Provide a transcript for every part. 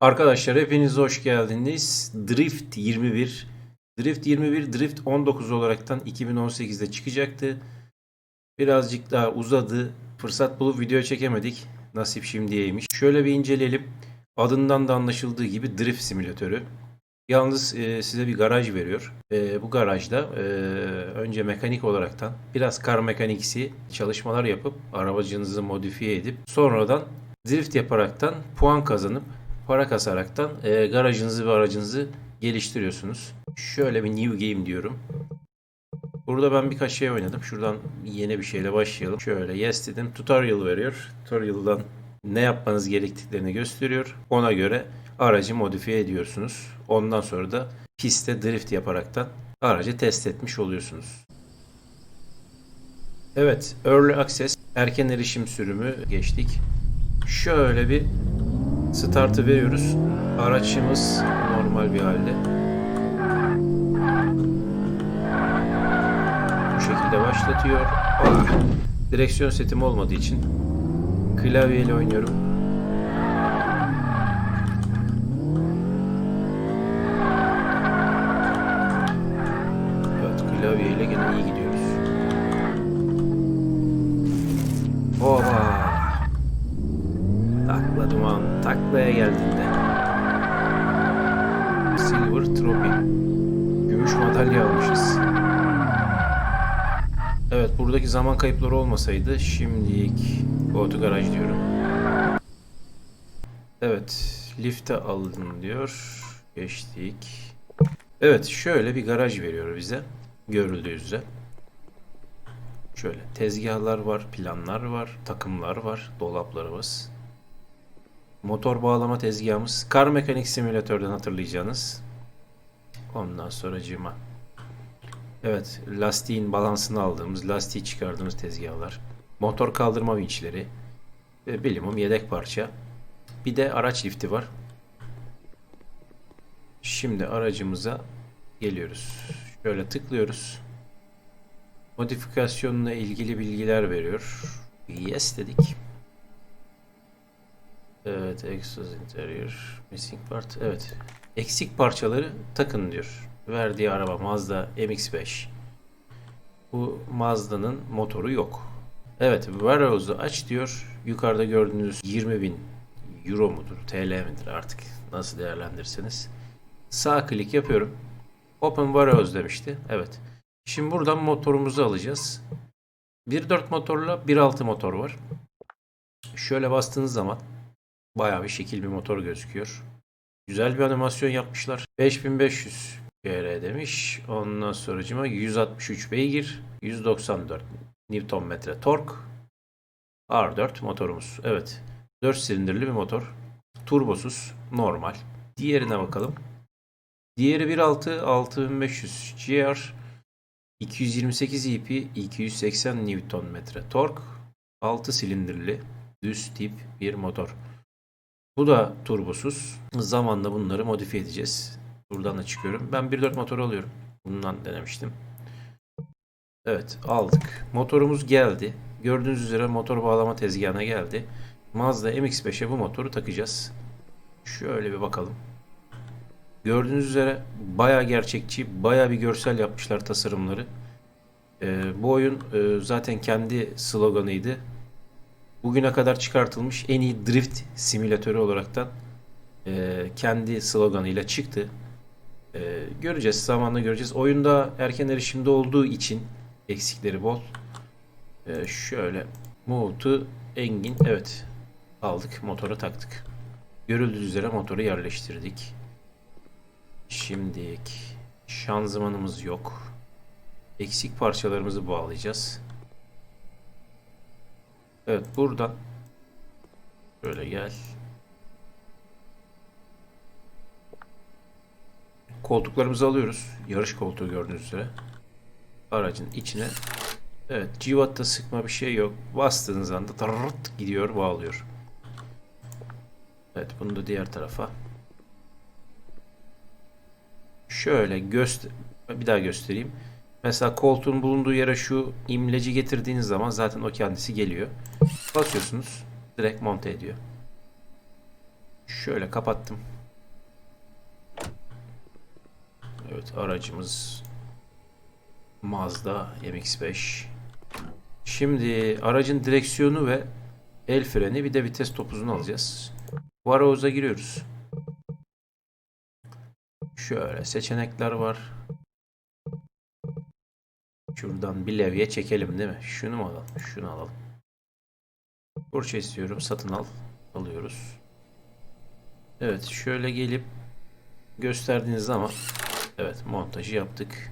Arkadaşlar hepiniz hoş geldiniz. Drift 21. Drift 21, Drift 19 olaraktan 2018'de çıkacaktı. Birazcık daha uzadı. Fırsat bulup video çekemedik. Nasip şimdiyeymiş. Şöyle bir inceleyelim. Adından da anlaşıldığı gibi drift simülatörü. Yalnız e, size bir garaj veriyor. E, bu garajda e, önce mekanik olaraktan biraz kar mekaniksi çalışmalar yapıp arabacınızı modifiye edip sonradan drift yaparaktan puan kazanıp para kasaraktan e, garajınızı ve aracınızı geliştiriyorsunuz. Şöyle bir new game diyorum. Burada ben birkaç şey oynadım. Şuradan yeni bir şeyle başlayalım. Şöyle yes dedim. Tutorial veriyor. Tutorial'dan ne yapmanız gerektiklerini gösteriyor. Ona göre aracı modifiye ediyorsunuz. Ondan sonra da pistte drift yaparaktan aracı test etmiş oluyorsunuz. Evet, Early Access erken erişim sürümü geçtik. Şöyle bir startı veriyoruz. Araçımız normal bir halde. Bu şekilde başlatıyor. Direksiyon setim olmadığı için klavyeyle oynuyorum. Zaman kayıpları olmasaydı şimdilik Auto Garaj diyorum. Evet lifte alın diyor. Geçtik. Evet şöyle bir garaj veriyor bize. Görüldüğü üzere. Şöyle tezgahlar var, planlar var, takımlar var, dolaplarımız. Motor bağlama tezgahımız. Kar mekanik simülatörden hatırlayacağınız. Ondan sonra cima. Evet, lastiğin balansını aldığımız, lastiği çıkardığımız tezgahlar. Motor kaldırma vinçleri. Ve bilimum yedek parça. Bir de araç lifti var. Şimdi aracımıza geliyoruz. Şöyle tıklıyoruz. Modifikasyonla ilgili bilgiler veriyor. Yes dedik. Evet, exhaust interior, missing part. Evet. Eksik parçaları takın diyor. Verdiği araba Mazda MX-5. Bu Mazda'nın motoru yok. Evet, Warehouse'u aç diyor. Yukarıda gördüğünüz 20 bin euro mudur, TL midir artık nasıl değerlendirirseniz. Sağ klik yapıyorum. Open Warehouse demişti. Evet. Şimdi buradan motorumuzu alacağız. 1.4 motorla 1.6 motor var. Şöyle bastığınız zaman bayağı bir şekil bir motor gözüküyor. Güzel bir animasyon yapmışlar. 5500 GR demiş. Ondan sonracıma 163 beygir, 194 Nm tork. R4 motorumuz. Evet. 4 silindirli bir motor. Turbosuz, normal. Diğerine bakalım. Diğeri 1.6 6500 GR 228 EP 280 Nm tork 6 silindirli düz tip bir motor. Bu da turbosuz. Zamanla bunları modifiye edeceğiz. Buradan da çıkıyorum. Ben 1.4 motoru alıyorum. Bundan denemiştim. Evet aldık. Motorumuz geldi. Gördüğünüz üzere motor bağlama tezgahına geldi. Mazda MX-5'e bu motoru takacağız. Şöyle bir bakalım. Gördüğünüz üzere baya gerçekçi, baya bir görsel yapmışlar tasarımları. Ee, bu oyun e, zaten kendi sloganıydı. Bugüne kadar çıkartılmış en iyi drift simülatörü olaraktan e, kendi sloganıyla çıktı. E, göreceğiz, zamanla göreceğiz. Oyunda erken erişimde olduğu için eksikleri bol. E, şöyle move to engine evet aldık motora taktık. Görüldüğü üzere motoru yerleştirdik. Şimdilik şanzımanımız yok. Eksik parçalarımızı bağlayacağız. Evet buradan böyle gel. Koltuklarımızı alıyoruz. Yarış koltuğu gördüğünüz üzere. Aracın içine. Evet civatta sıkma bir şey yok. Bastığınız anda tarırt gidiyor bağlıyor. Evet bunu da diğer tarafa. Şöyle göster bir daha göstereyim. Mesela koltuğun bulunduğu yere şu imleci getirdiğiniz zaman zaten o kendisi geliyor. Basıyorsunuz direkt monte ediyor. Şöyle kapattım. Evet aracımız Mazda MX-5. Şimdi aracın direksiyonu ve el freni bir de vites topuzunu alacağız. Varoz'a giriyoruz. Şöyle seçenekler var. Şuradan bir levye çekelim değil mi? Şunu mu alalım? Şunu alalım. Porsche istiyorum. Satın al. Alıyoruz. Evet şöyle gelip gösterdiğiniz zaman evet montajı yaptık.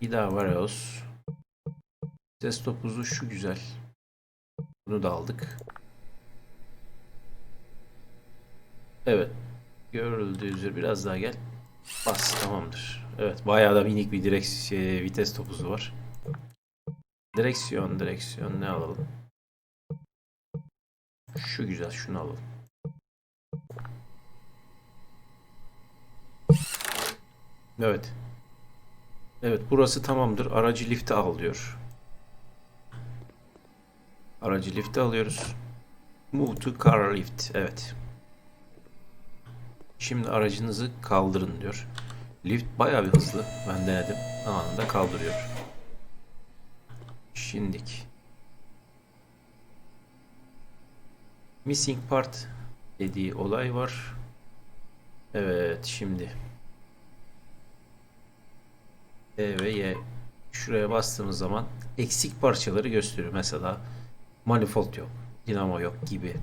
Bir daha Vareos. Ses topuzu şu güzel. Bunu da aldık. Evet. Görüldüğü üzere biraz daha gel. Bas tamamdır. Evet bayağı da minik bir direkt şey, vites topuzu var. Direksiyon direksiyon ne alalım? Şu güzel şunu alalım. Evet. Evet burası tamamdır. Aracı lifte al diyor. Aracı lifte alıyoruz. Move to car lift. Evet. Şimdi aracınızı kaldırın diyor. Lift bayağı bir hızlı. Ben denedim. Anında kaldırıyor. Şimdik. Missing part dediği olay var. Evet şimdi. E ve Y şuraya bastığımız zaman eksik parçaları gösteriyor. Mesela manifold yok, dinamo yok gibi.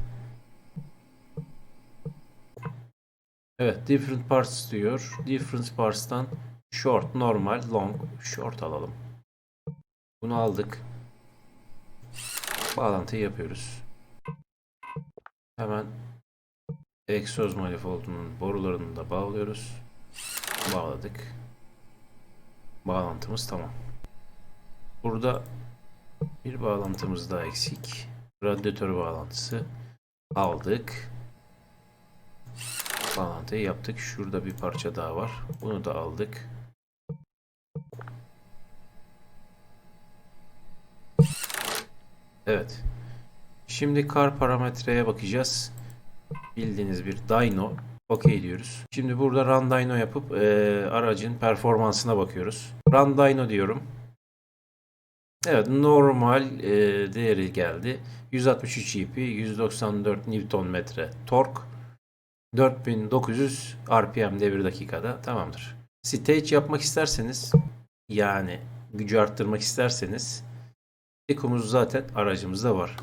Evet, different parts diyor. Different parts'tan short, normal, long, short alalım. Bunu aldık. Bağlantıyı yapıyoruz. Hemen egzoz manifoldunun borularını da bağlıyoruz. Bağladık. Bağlantımız tamam. Burada bir bağlantımız daha eksik. Radyatör bağlantısı aldık. Bağlantıyı yaptık. Şurada bir parça daha var. Bunu da aldık. Evet. Şimdi kar parametreye bakacağız. Bildiğiniz bir dyno. OK diyoruz. Şimdi burada run dyno yapıp e, aracın performansına bakıyoruz. Run dyno diyorum. Evet normal e, değeri geldi. 163 EP, 194 Nm tork, 4900 RPM devir dakikada tamamdır. Stage yapmak isterseniz yani gücü arttırmak isterseniz ekomuz zaten aracımızda var.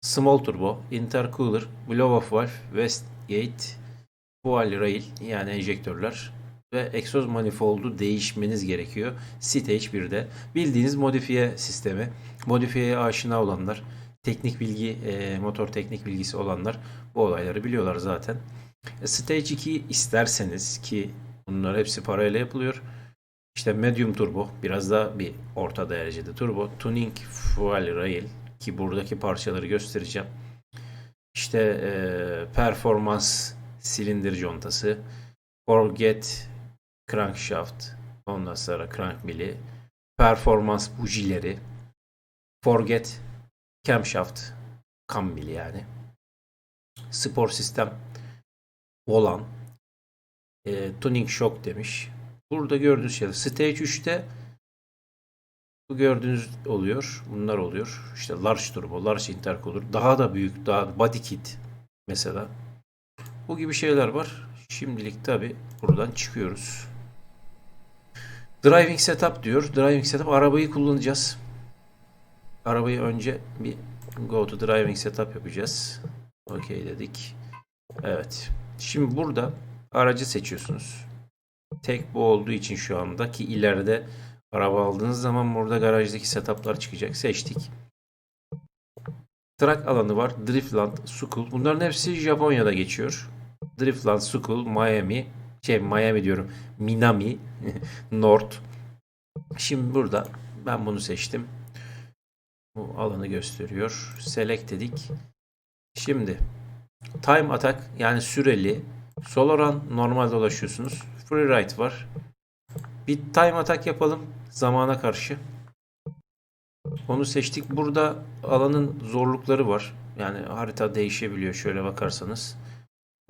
Small turbo, intercooler, blow off valve, Westgate, fuel rail yani enjektörler ve egzoz manifoldu değişmeniz gerekiyor. Stage 1'de bildiğiniz modifiye sistemi. Modifiyeye aşina olanlar, teknik bilgi, e, motor teknik bilgisi olanlar bu olayları biliyorlar zaten. Stage 2 isterseniz ki bunlar hepsi parayla yapılıyor. İşte medium turbo, biraz da bir orta derecede turbo, tuning fuel rail ki buradaki parçaları göstereceğim. İşte e, performans silindir contası, forget crankshaft, ondan sonra crank mili, performans bujileri, forget camshaft, cam mili yani, spor sistem, volan, e, tuning shock demiş. Burada gördüğünüz şey stage 3'te bu gördüğünüz oluyor. Bunlar oluyor. İşte large turbo, large intercooler, daha da büyük, daha body kit mesela. Bu gibi şeyler var. Şimdilik tabi buradan çıkıyoruz. Driving setup diyor. Driving setup arabayı kullanacağız. Arabayı önce bir go to driving setup yapacağız. Okey dedik. Evet. Şimdi burada aracı seçiyorsunuz. Tek bu olduğu için şu anda ki ileride araba aldığınız zaman burada garajdaki setuplar çıkacak. Seçtik. Track alanı var. Driftland, Sukul. Bunların hepsi Japonya'da geçiyor. Driftland, Sukul, Miami. Şey Miami diyorum. Minami, North. Şimdi burada ben bunu seçtim. Bu alanı gösteriyor. Select dedik. Şimdi Time Attack yani süreli. Soloran normal dolaşıyorsunuz. Freeride var. Bir time attack yapalım zamana karşı. Onu seçtik. Burada alanın zorlukları var. Yani harita değişebiliyor şöyle bakarsanız.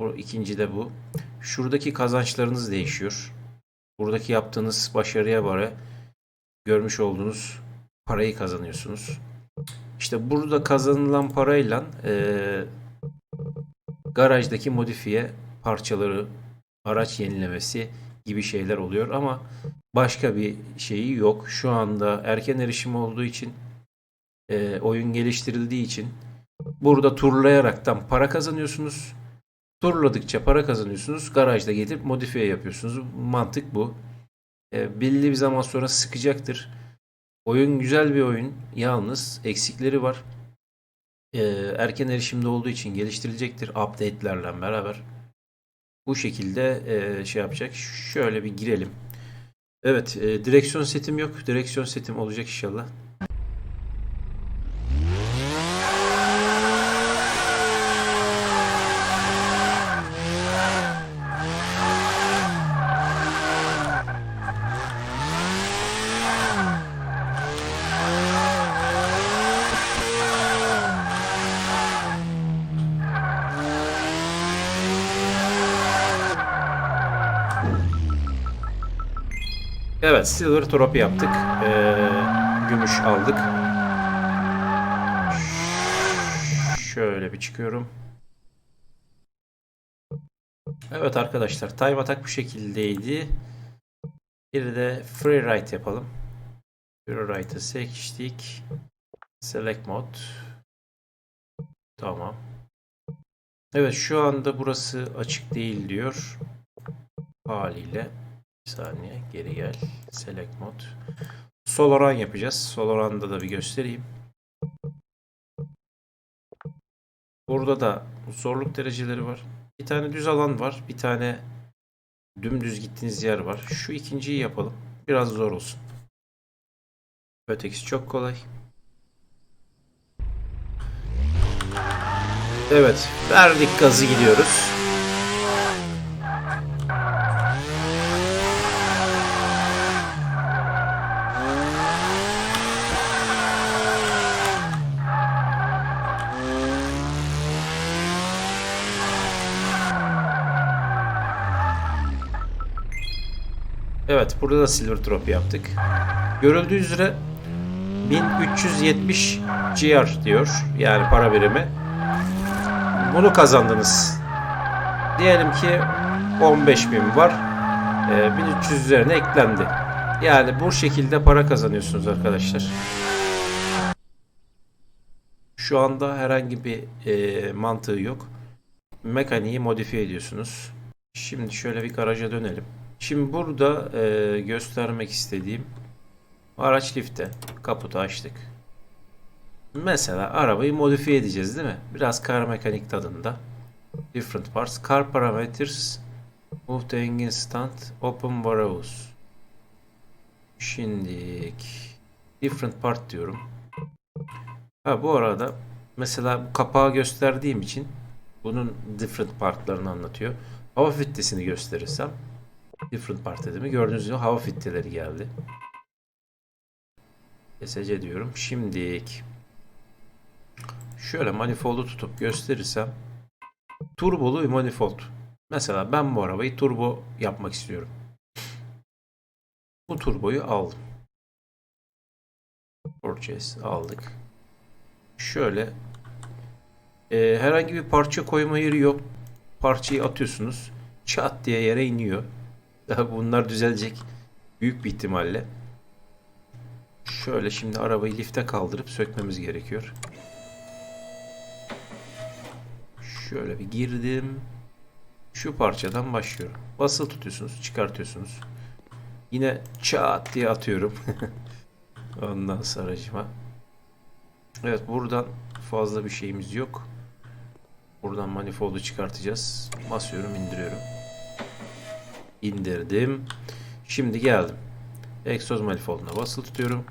Bu ikinci de bu. Şuradaki kazançlarınız değişiyor. Buradaki yaptığınız başarıya göre görmüş olduğunuz parayı kazanıyorsunuz. İşte burada kazanılan parayla eee, garajdaki modifiye parçaları, araç yenilemesi gibi şeyler oluyor ama başka bir şeyi yok. Şu anda erken erişim olduğu için eee, oyun geliştirildiği için burada turlayaraktan para kazanıyorsunuz. Turladıkça para kazanıyorsunuz. Garajda gidip modifiye yapıyorsunuz. Mantık bu. E, belli bir zaman sonra sıkacaktır. Oyun güzel bir oyun. Yalnız eksikleri var. E, erken erişimde olduğu için geliştirilecektir update'lerle beraber. Bu şekilde e, şey yapacak. Şöyle bir girelim. Evet, e, direksiyon setim yok. Direksiyon setim olacak inşallah. Silver Trophy yaptık. Ee, gümüş aldık. Şöyle bir çıkıyorum. Evet arkadaşlar, time attack bu şekildeydi. Bir de free ride yapalım. Free ride'ı seçtik. Select mode. Tamam. Evet, şu anda burası açık değil diyor. Haliyle. Bir saniye geri gel. Select mod. Soloran yapacağız. Soloran'da da bir göstereyim. Burada da zorluk dereceleri var. Bir tane düz alan var. Bir tane dümdüz gittiğiniz yer var. Şu ikinciyi yapalım. Biraz zor olsun. Ötekisi çok kolay. Evet. Verdik gazı gidiyoruz. Evet burada da Silver Trophy yaptık. Görüldüğü üzere 1370 GR diyor. Yani para birimi. Bunu kazandınız. Diyelim ki 15.000 var. Ee, 1300 üzerine eklendi. Yani bu şekilde para kazanıyorsunuz arkadaşlar. Şu anda herhangi bir e, mantığı yok. Mekaniği modifiye ediyorsunuz. Şimdi şöyle bir garaja dönelim. Şimdi burada e, göstermek istediğim araç lifte kaputu açtık. Mesela arabayı modifiye edeceğiz değil mi? Biraz kar mekanik tadında. Different parts. Car parameters. Move the engine stand. Open warehouse. Şimdilik different part diyorum. Ha bu arada mesela bu kapağı gösterdiğim için bunun different partlarını anlatıyor. Hava filtresini gösterirsem different part dediğimi gördüğünüz gibi hava filtreleri geldi. SC diyorum. Şimdilik şöyle manifoldu tutup gösterirsem turbolu bir manifold. Mesela ben bu arabayı turbo yapmak istiyorum. Bu turboyu aldım. Purchase aldık. Şöyle e, herhangi bir parça koyma yeri yok. Parçayı atıyorsunuz. Çat diye yere iniyor. Daha bunlar düzelecek. Büyük bir ihtimalle. Şöyle şimdi arabayı lifte kaldırıp sökmemiz gerekiyor. Şöyle bir girdim. Şu parçadan başlıyorum. Basılı tutuyorsunuz, çıkartıyorsunuz. Yine çat diye atıyorum. Ondan sonracıma. Evet buradan fazla bir şeyimiz yok. Buradan manifoldu çıkartacağız. Basıyorum, indiriyorum. İndirdim. Şimdi geldim. Egzoz manifolduna basılı tutuyorum.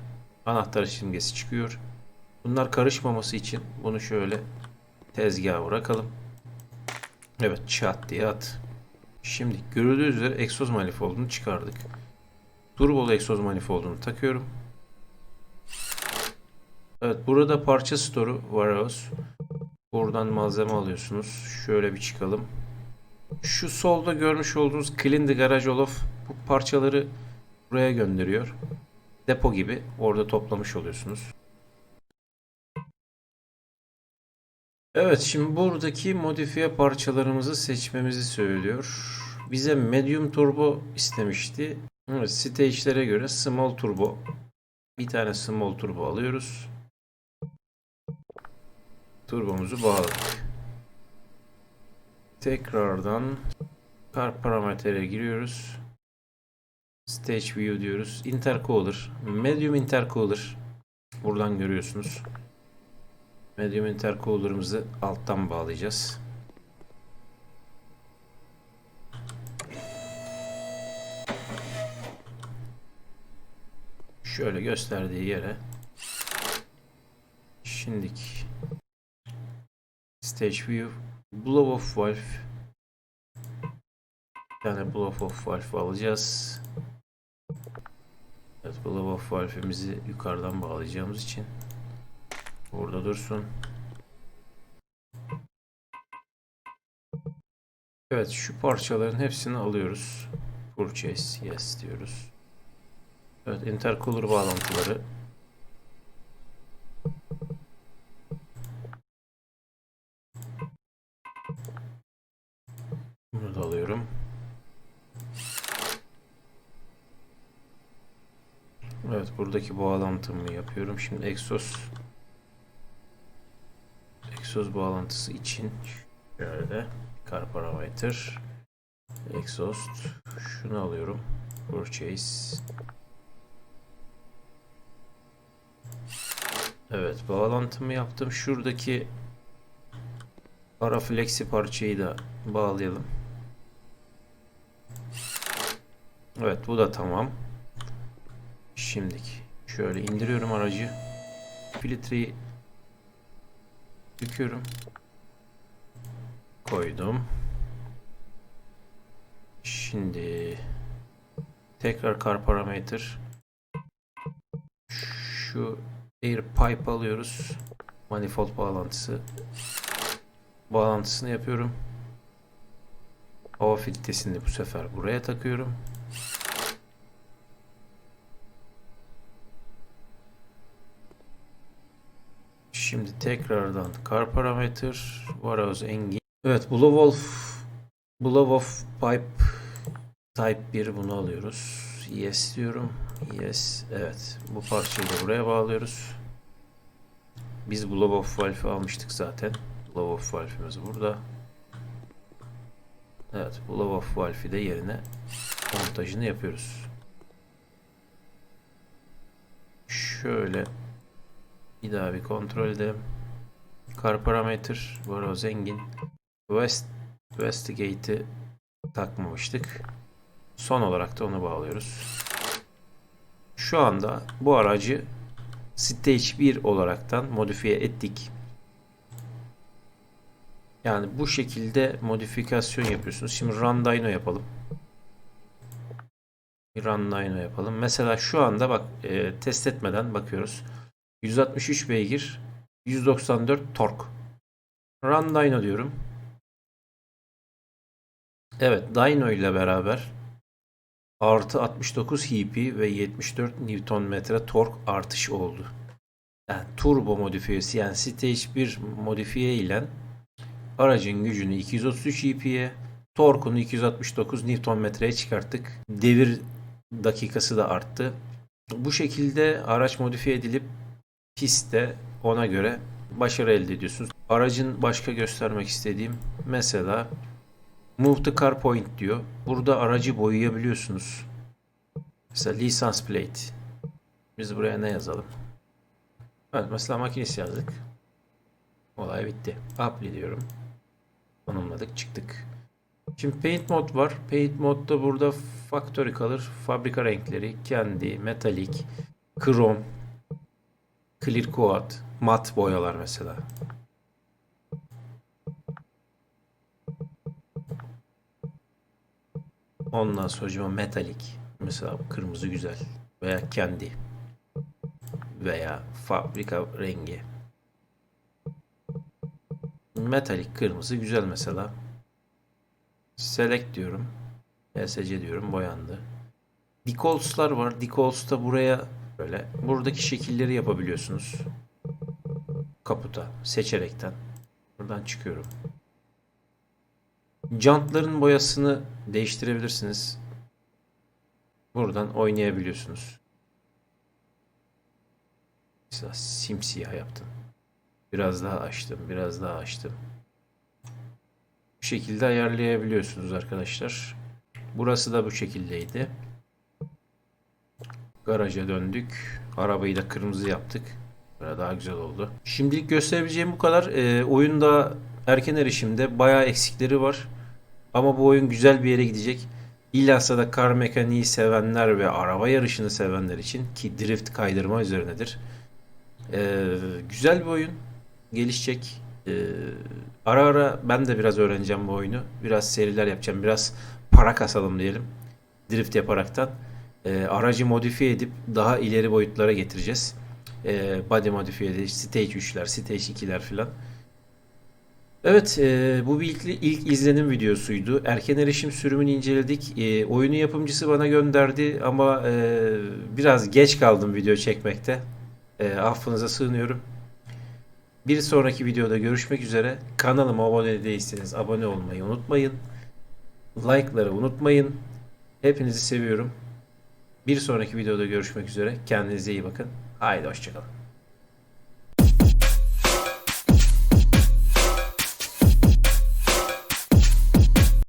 Anahtar simgesi çıkıyor. Bunlar karışmaması için bunu şöyle tezgaha bırakalım. Evet çat diye at. Şimdi görüldüğü üzere egzoz manifoldunu çıkardık. Turbolu egzoz manifoldunu takıyorum. Evet burada parça store'u warehouse. Buradan malzeme alıyorsunuz. Şöyle bir çıkalım. Şu solda görmüş olduğunuz Clean the Garage Olof bu parçaları buraya gönderiyor. Depo gibi orada toplamış oluyorsunuz. Evet şimdi buradaki modifiye parçalarımızı seçmemizi söylüyor. Bize medium turbo istemişti. Evet, stage'lere göre small turbo. Bir tane small turbo alıyoruz. Turbomuzu bağladık. Tekrardan kar parametreye giriyoruz. Stage view diyoruz. Intercooler. Medium intercooler. Buradan görüyorsunuz. Medium intercooler'ımızı alttan bağlayacağız. Şöyle gösterdiği yere şimdiki stage view blow off valve bir tane blow off valve alacağız. Evet blow off valve'imizi yukarıdan bağlayacağımız için burada dursun. Evet şu parçaların hepsini alıyoruz. Purchase yes diyoruz. Evet intercooler bağlantıları. Bunu da alıyorum. Evet buradaki bağlantımı yapıyorum. Şimdi egzoz egzoz bağlantısı için şöyle kar parameter exhaust şunu alıyorum. Purchase Evet bağlantımı yaptım. Şuradaki ara flexi parçayı da bağlayalım. Evet bu da tamam. Şimdiki şöyle indiriyorum aracı. Filtreyi büküyorum. Koydum. Şimdi tekrar car parameter şu air pipe alıyoruz. Manifold bağlantısı. Bağlantısını yapıyorum. Hava filtresini bu sefer buraya takıyorum. Şimdi tekrardan car parameter varoz engin. Evet blow off blow off pipe type 1 bunu alıyoruz. Yes diyorum. Yes. Evet. Bu parçayı da buraya bağlıyoruz. Biz blow off valve almıştık zaten. Blow off valve'imiz burada. Evet. Blow off valve'i de yerine montajını yapıyoruz. Şöyle bir daha bir kontrol edelim. Car parameter var o zengin. West Westgate'i takmamıştık. Son olarak da onu bağlıyoruz. Şu anda bu aracı Stage 1 olaraktan modifiye ettik. Yani bu şekilde modifikasyon yapıyorsunuz. Şimdi Run Dyno yapalım. Run Dyno yapalım. Mesela şu anda bak e, test etmeden bakıyoruz. 163 beygir, 194 tork. Run Dyno diyorum. Evet, Dyno ile beraber artı 69 HP ve 74 Nm tork artış oldu. Yani turbo modifiyesi yani stage 1 modifiye ile aracın gücünü 233 HP'ye, torkunu 269 Nm'ye çıkarttık. Devir dakikası da arttı. Bu şekilde araç modifiye edilip pistte ona göre başarı elde ediyorsunuz. Aracın başka göstermek istediğim mesela Move the car point diyor. Burada aracı boyayabiliyorsunuz. Mesela license plate. Biz buraya ne yazalım? Evet mesela makinesi yazdık. Olay bitti. Apply diyorum. Konumladık çıktık. Şimdi paint mod var. Paint modda burada factory color, fabrika renkleri, kendi, metalik, krom, clear coat, mat boyalar mesela. Ondan sonra metalik. Mesela kırmızı güzel. Veya kendi. Veya fabrika rengi. Metalik kırmızı güzel mesela. Select diyorum. ESC diyorum. Boyandı. Decols'lar var. Decols'ta buraya böyle buradaki şekilleri yapabiliyorsunuz. Kaputa seçerekten. Buradan çıkıyorum. Jantların boyasını değiştirebilirsiniz. Buradan oynayabiliyorsunuz. Mesela simsiyah yaptım. Biraz daha açtım, biraz daha açtım. Bu şekilde ayarlayabiliyorsunuz arkadaşlar. Burası da bu şekildeydi. Garaja döndük. Arabayı da kırmızı yaptık. Böyle daha güzel oldu. Şimdilik gösterebileceğim bu kadar. Ee, oyunda erken erişimde bayağı eksikleri var. Ama bu oyun güzel bir yere gidecek. İllasa da kar mekaniği sevenler ve araba yarışını sevenler için ki drift kaydırma üzerinedir. Ee, güzel bir oyun. Gelişecek. Ee, ara ara ben de biraz öğreneceğim bu oyunu. Biraz seriler yapacağım. Biraz para kasalım diyelim. Drift yaparaktan. Ee, aracı modifiye edip daha ileri boyutlara getireceğiz. Ee, body modifiye edici, stage 3'ler, stage 2'ler filan. Evet, e, bu bir ilk, ilk izlenim videosuydu. Erken erişim sürümünü inceledik. E, oyunun yapımcısı bana gönderdi ama e, biraz geç kaldım video çekmekte. E, affınıza sığınıyorum. Bir sonraki videoda görüşmek üzere. Kanalıma abone değilseniz abone olmayı unutmayın. Like'ları unutmayın. Hepinizi seviyorum. Bir sonraki videoda görüşmek üzere. Kendinize iyi bakın. Haydi hoşçakalın.